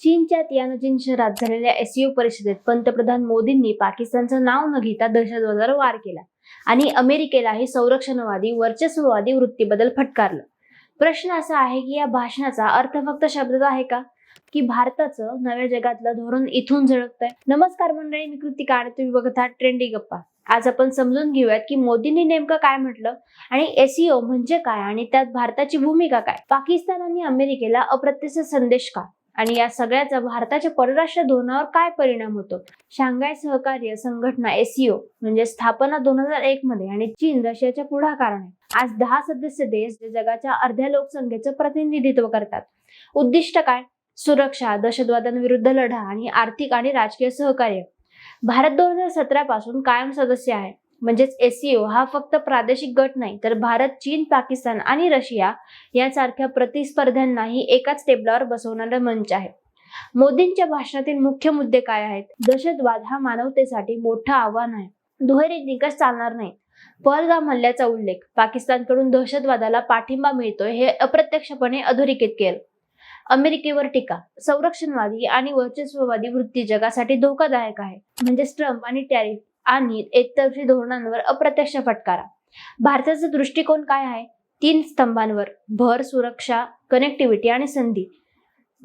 चीनच्या तियानजिन शहरात झालेल्या एसईओ परिषदेत पंतप्रधान मोदींनी पाकिस्तानचं नाव न घेता दहशतवादावर वार केला आणि अमेरिकेलाही संरक्षणवादी वर्चस्ववादी वृत्तीबद्दल फटकारलं. प्रश्न असा आहे की या भाषणाचा अर्थ फक्त शब्दात आहे का? की भारताचं नव्या जगातलं धोरण इथून झळकतंय? नमस्कार मंडळी मी कृतिका आणि तुम्ही बघत आहात ट्रेंडी गप्पा. आज आपण समजून घेऊयात की मोदींनी नेमकं काय म्हटलं आणि एसईओ म्हणजे काय आणि त्यात भारताची भूमिका काय? पाकिस्तान आणि अमेरिकेला अप्रत्यक्ष संदेश का? आणि या सगळ्याचा भारताच्या परराष्ट्र धोरणावर काय परिणाम होतो? शांघाय सहकार्य संघटना एसईओ म्हणजे स्थापना दोन हजार एक मध्ये आणि चीन रशियाच्या पुढाकाराने आज दहा सदस्य देश जे जगाच्या अर्ध्या लोकसंख्येचं प्रतिनिधित्व करतात. उद्दिष्ट काय? सुरक्षा दहशतवादांविरुद्ध लढा आणि आर्थिक आणि राजकीय सहकार्य. भारत दोन हजार सतरा पासून कायम सदस्य आहे. म्हणजेच एससीओ हा फक्त प्रादेशिक गट नाही तर भारत चीन पाकिस्तान आणि रशिया यासारख्या प्रतिस्पर्ध्यांनाही एकाच टेबलावर बसवणारा मंच आहे. मोदींच्या भाषणातील मुख्य मुद्दे काय आहेत? दहशतवाद हा मानवतेसाठी मोठं आव्हान आहे. दुहेरी निकष चालणार नाही पहलगाम हल्ल्याचा उल्लेख पाकिस्तानकडून दहशतवादाला पाठिंबा मिळतोय हे अप्रत्यक्षपणे अधोरेखित केलं. अमेरिकेवर टीका संरक्षणवादी आणि वर्चस्ववादी वृत्ती जगासाठी धोकादायक आहे. म्हणजे ट्रम्प आणि टॅरिफ आणि एकतर्फी धोरणांवर अप्रत्यक्ष फटकारा. भारताचा दृष्टिकोन काय आहे? तीन स्तंभांवर. भर सुरक्षा कनेक्टिव्हिटी आणि संधी.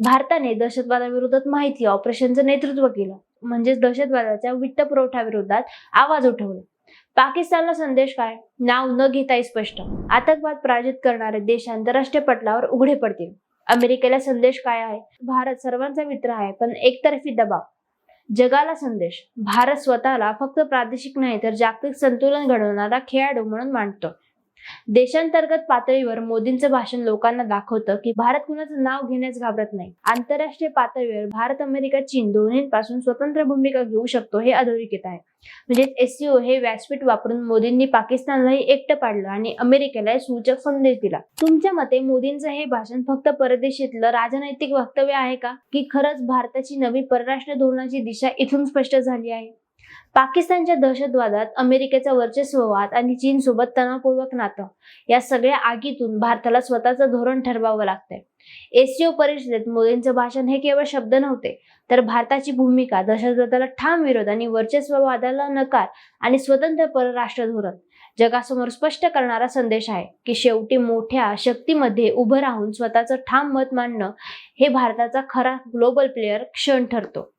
भारताने दहशतवादाविरोधात माहिती ऑपरेशनचं नेतृत्व केलं. म्हणजेच दहशतवादाच्या वित्त पुरवठ्याविरोधात आवाज उठवला. पाकिस्तानला संदेश काय? नाव न घेता स्पष्ट. आतंकवाद पराजित करणारे देश आंतरराष्ट्रीय पटलावर उघडे पडतील. अमेरिकेला संदेश काय आहे? भारत सर्वांचा मित्र आहे पण एकतर्फी दबाव. जगाला संदेश. भारत स्वतःला फक्त प्रादेशिक नाही तर जागतिक संतुलन घडवणारा खेळाडू म्हणून मांडतो देशांतर्गत पातळीवर मोदींचं भाषण लोकांना दाखवतं की भारत कुणाचं नाव घेण्यास घाबरत नाही. आंतरराष्ट्रीय पातळीवर भारत अमेरिका चीन दोन्हीपासून स्वतंत्र भूमिका घेऊ शकतो हे अधोरेखित आहे. म्हणजे एससीओ हे व्यासपीठ वापरून मोदींनी पाकिस्तानलाही एकटं पाडलं आणि अमेरिकेला सूचक संदेश दिला. तुमच्या मते मोदींचं हे भाषण फक्त परदेशीतलं राजनैतिक वक्तव्य आहे का? की खरंच भारताची नवी परराष्ट्र धोरणाची दिशा इथून स्पष्ट झाली आहे? पाकिस्तानच्या दहशतवादात अमेरिकेचा वर्चस्ववाद आणि चीन सोबत तणावपूर्वक नातं. या सगळ्या आगीतून भारताला स्वतःचं धोरण ठरवावं लागतंय. एससीओ परिषदेत मोदींचं भाषण हे केवळ शब्द नव्हते तर भारताची भूमिका दहशतवादाला ठाम विरोध आणि वर्चस्ववादाला नकार आणि स्वतंत्र परराष्ट्र धोरण जगासमोर स्पष्ट करणारा संदेश आहे की शेवटी मोठ्या शक्तीमध्ये उभं राहून स्वतःचं ठाम मत मांडणं हे भारताचा खरा ग्लोबल प्लेअर क्षण ठरतो.